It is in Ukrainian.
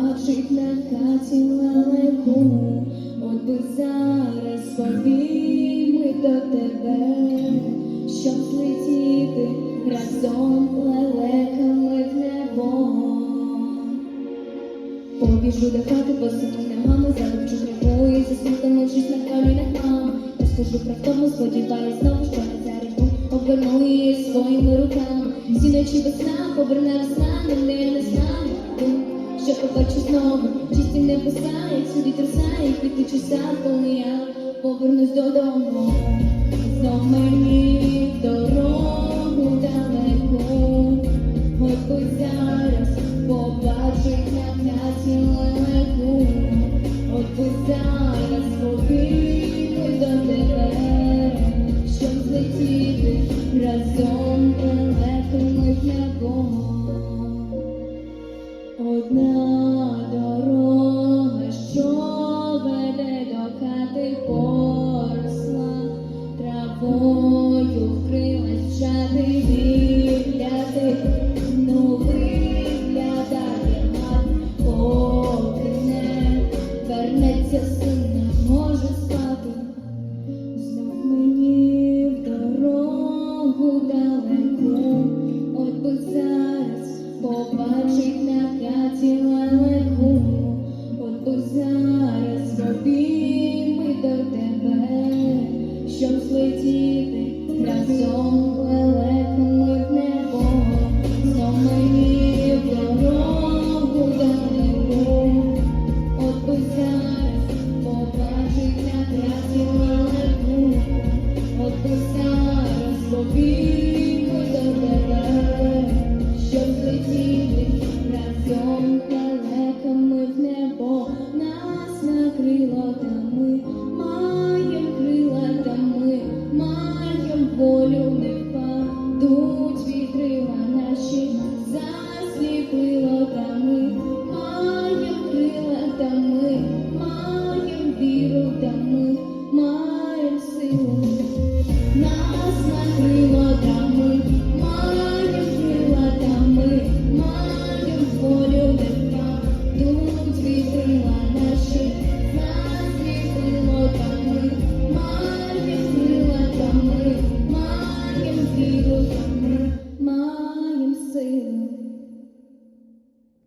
жить на хаті лалеку, от би зараз побігли до тебе, щоб летіти разом лелеками в небо. Побіжу до хати, посидіть на маму, задовчу кріпу і засвітанувшись на колінах мам. скажу про тому, сподіваюсь, знову, що не зарибу, оберну її своїми руками. Сіночі весна, поверне весна, не не знаю що побачу знову. Чисті небеса, як сюди трясає, квітучий часа, коли я повернусь додому. Знов мені дорогу От би зараз побачить п'яті легу. От би зараз травою вкрилась чати вігляди, ну виглядає мат, поки не вернеться син, може спати. Знов мені в дорогу далеку, от би зараз побачить на п'яті лелеку, от би зараз обійми до тебе, щоб злетіти волю не впадуть вітрила наші за Thank you.